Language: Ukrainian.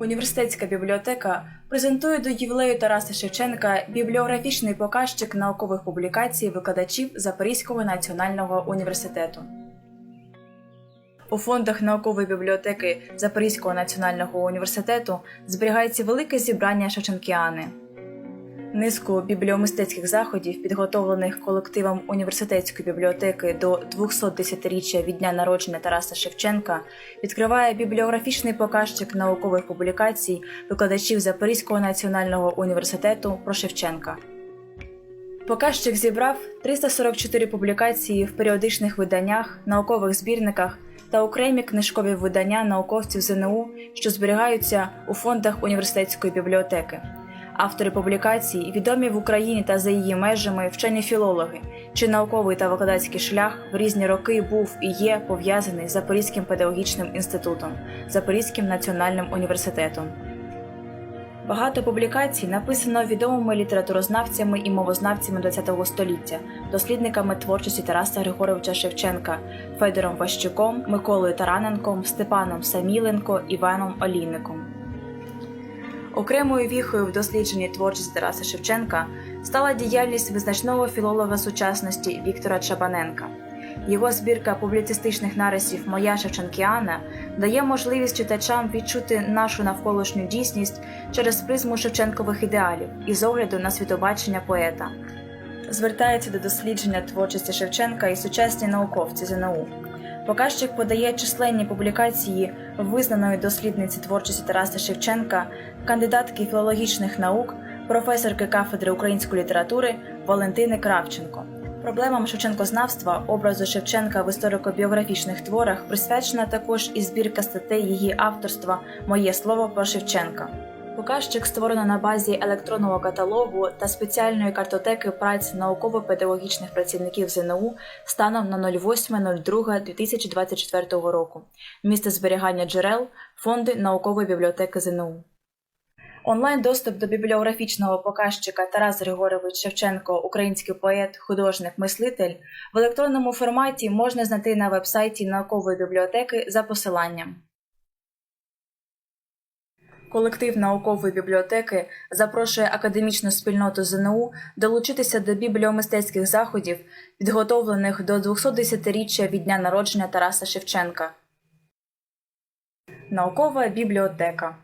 Університетська бібліотека презентує до ювілею Тараса Шевченка бібліографічний показчик наукових публікацій викладачів Запорізького національного університету. У фондах наукової бібліотеки Запорізького національного університету зберігається велике зібрання Шевченкіани. Низку бібліомистецьких заходів, підготовлених колективом університетської бібліотеки до 210-річчя від дня народження Тараса Шевченка, відкриває бібліографічний показчик наукових публікацій викладачів Запорізького національного університету про Шевченка. Показчик зібрав 344 публікації в періодичних виданнях, наукових збірниках та окремі книжкові видання науковців ЗНУ, що зберігаються у фондах університетської бібліотеки. Автори публікацій відомі в Україні та за її межами вчені філологи, чи науковий та викладацький шлях в різні роки був і є пов'язаний з Запорізьким педагогічним інститутом, Запорізьким національним університетом. Багато публікацій написано відомими літературознавцями і мовознавцями ХХ століття, дослідниками творчості Тараса Григоровича Шевченка, Федором Ващуком, Миколою Тараненком, Степаном Саміленко, Іваном Олійником. Окремою віхою в дослідженні творчості Тараса Шевченка стала діяльність визначного філолога сучасності Віктора Чабаненка. Його збірка публіцистичних нарисів Моя Шевченкіана дає можливість читачам відчути нашу навколишню дійсність через призму Шевченкових ідеалів і з огляду на світобачення поета. Звертається до дослідження творчості Шевченка і сучасні науковці ЗНУ. Показчик подає численні публікації визнаної дослідниці творчості Тараса Шевченка, кандидатки філологічних наук, професорки кафедри української літератури Валентини Кравченко. Проблемам Шевченкознавства, образу Шевченка в історико-біографічних творах присвячена також і збірка статей її авторства Моє слово про Шевченка. Показчик створено на базі електронного каталогу та спеціальної картотеки праць науково-педагогічних працівників ЗНУ станом на 08.02.2024 року. Місце зберігання джерел фонди наукової бібліотеки ЗНУ. Онлайн доступ до бібліографічного показчика Тарас Григорович Шевченко, український поет, художник, мислитель в електронному форматі можна знайти на вебсайті наукової бібліотеки за посиланням. Колектив наукової бібліотеки запрошує академічну спільноту ЗНУ долучитися до бібліомистецьких заходів, підготовлених до 210-річчя від дня народження Тараса Шевченка. Наукова бібліотека